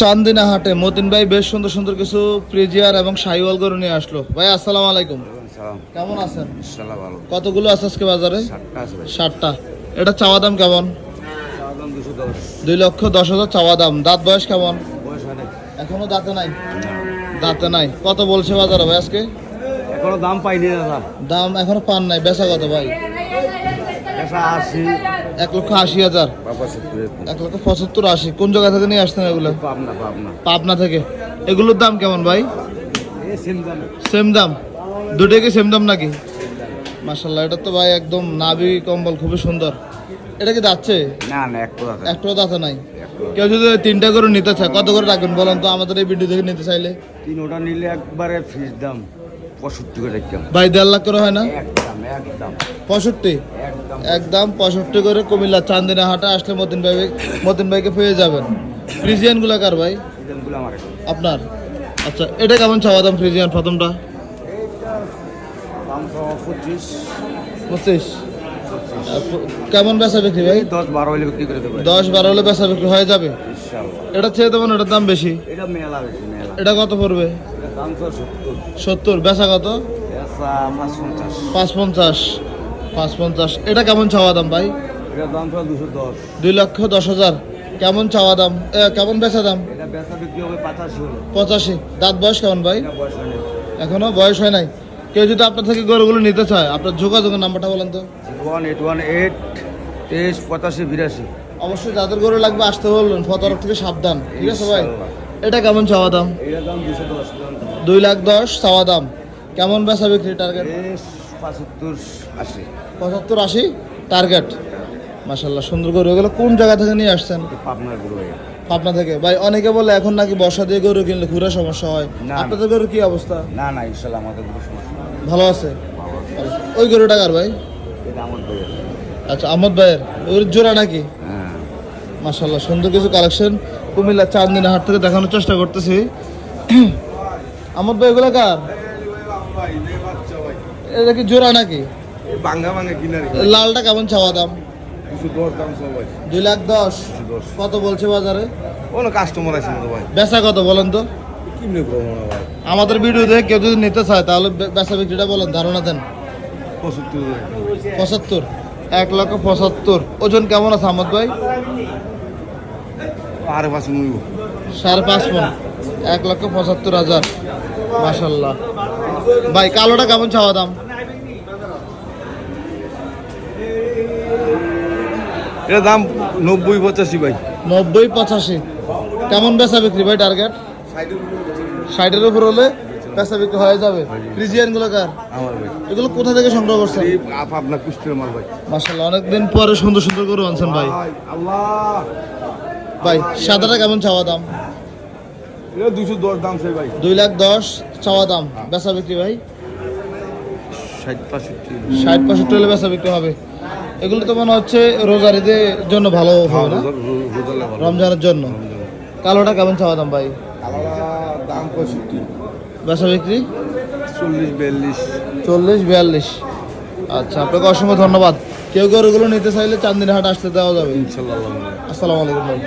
চান্দিনা হাটে মতিন ভাই বেশ সুন্দর সুন্দর কিছু প্রেজিয়ার এবং সাইওয়াল গরু নিয়ে আসলো। ভাই আসসালামু আলাইকুম। কেমন আছেন? কতগুলো আছে আজকে বাজারে? ষাটটা এটা চাওয়া দাম কেমন? দুই লক্ষ দশ হাজার চাওয়া দাম। দাঁত বয়স কেমন? এখনও দাঁতে নাই? দাঁতে নাই। কত বলছে বাজারে ভাই আজকে? এখনও দাম পাইনি দাদা। দাম এখনও পান নাই। বেচা কত ভাই? আশি। এক লক্ষ আশি হাজার। এক লক্ষ পঁচাত্তর আশি। কোন জায়গা থেকে নিয়ে আসতেন এগুলো? পাবনা পাবনা। পাবনা থেকে। এগুলোর দাম কেমন ভাই? সেম দাম। সেম দাম? দুটো কি সেম দাম নাকি? মাসাল্লাহ এটা তো ভাই একদম নাভি কম্বল খুবই সুন্দর। এটা কি যাচ্ছে না না এক একটাও দাঁতে নাই? কেউ যদি তিনটা করে নিতে চায় কত করে রাখবেন বলেন তো? আমাদের এই ভিডিও থেকে নিতে চাইলে। তিন ওটা নিলে একবারে ফিস দাম পঁয়ষট্টি করে ভাই দেড় লাখ করে হয় না? পঁয়ষট্টি? একদম। পঁয়ষট্টি করে কুমিল্লা চান্দিনা হাটে আসলে মতিন ভাই মতিন ভাইকে পেয়ে যাবেন। ফ্রিজিয়ানগুলা কার ভাই? আপনার? আচ্ছা এটা কেমন চাওয়া দাম ফ্রিজিয়ান প্রথমটা? পঁচিশ। কেমন বেচা বিক্রি ভাই? দশ বারো হলে বিক্রি করে দেবো। দশ বারো হলে বেচা বিক্রি হয়ে যাবে? এটা চেয়ে দেবেন এটার দাম বেশি? এটা মেলা বেশি এটা কত পড়বে? সত্তর। বেচা কত? পাঁচ পঞ্চাশ পাঁচ পঞ্চাশ এটা কেমন চাওয়া দাম ভাই? দাম দুই লক্ষ দশ হাজার। কেমন চাওয়া দাম? এ, কেমন বেচা দাম? পঁচাশি দাঁত বয়স কেমন ভাই? এখনও বয়স হয় নাই। কেউ যদি আপনার থেকে গরুগুলো নিতে চায় আপনার যোগাযোগের নাম্বারটা বলেন তো। ওয়ান এইট ওয়ান এইট তেইশ পঁচাশি বিরাশি। অবশ্যই যাদের গরু লাগবে আসতে বলবেন ফতরফ থেকে সাবধান। ঠিক আছে ভাই? এটা কেমন চাওয়া দাম? দুই লাখ দশ চাওয়া দাম। কেমন বেচা বিক্রি টার্গেট পঁচাত্তর আশি। পঁচাত্তর আশি? টার্গেট মাসাল্লাহ সুন্দর গরু। এগুলো কোন জায়গা থেকে নিয়ে আসছেন? পাবনার গুরু পাবনা থেকে। ভাই অনেকে বলে এখন নাকি বর্ষা দিয়ে গরু কিনলে ঘুরে সমস্যা হয়। আপনাদের গরু কি অবস্থা? না না ইনশাল্লাহ আমাদের গুরু সমস্যা ভালো আছে? ওই গরুটা কার ভাই? আচ্ছা আহমদ ভাইয়ের। ওই জোড়া নাকি? হ্যাঁ। মাসাল্লাহ সুন্দর কিছু কালেকশন কুমিল্লা চাঁদদিনা হাট থেকে দেখানোর চেষ্টা করতেছি। আহমদ ভাই এগুলো কার? এটা কি জোড়া নাকি? বাঙ্গা কিনারে। লালটা কেমন চাওয়া দাম? দুই লাখ দশ? কত বলছে বাজারে? কোনো কাস্টমার আছে মতো ভাই। বেচা কত বলেন তো? কিমনে করব না ভাই? আমাদের ভিডিও দেখে কেউ যদি নিতে চায় তাহলে বেচা বিক্রিটা বলেন ধারণা দেন। পঁচাত্তর পঁচাত্তর? এক লক্ষ পঁচাত্তর। ওজন কেমন আছে আহমদ ভাই? পাঁচ সাড়ে পাঁচ মন। এক লক্ষ পঁচাত্তর হাজার। মাসাল্লাহ ভাই কালোটা কেমন চাওয়া দাম? এটা দাম নব্বই পঁচাশি ভাই। নব্বই পঁচাশি। কেমন বেচা বিক্রি ভাই টার্গেট ষাটের উপর হলে বেচা বিক্রি হয়ে যাবে। ফ্রিজিয়ানগুলো কার? আমার ভাই। এগুলো কোথা থেকে সংগ্রহ করছেন? আপনার কুষ্টের মাল ভাই। মাসাল্লাহ অনেকদিন পরে সুন্দর সুন্দর করে আনছেন ভাই আল্লাহ। ভাই সাদাটা কেমন চাওয়া দাম? দুশো দশ দাম সেই ভাই। দুই লাখ দশ চাওয়া দাম বেচা বিক্রি ভাই? ষাট পাঁষট্টি ষাট পঁয়ষট্টি হলে বেচা বিক্রি হবে। এগুলো তো মনে হচ্ছে রোজার ঈদের জন্য ভালো হবে না? রমজানের জন্য। কালোটা কেমন চাওয়া দাম ভাই? দাম পঁয়ষট্টি। বেচা বিক্রি? চল্লিশ বিয়াল্লিশ। চল্লিশ বিয়াল্লিশ। আচ্ছা আপনাকে অসংখ্য ধন্যবাদ। কেউ গরুগুলো নিতে চাইলে চান্দিনী হাট আসতে দেওয়া যাবে। ইনশাল্লাহ আসসালামু আলাইকুম ভাই।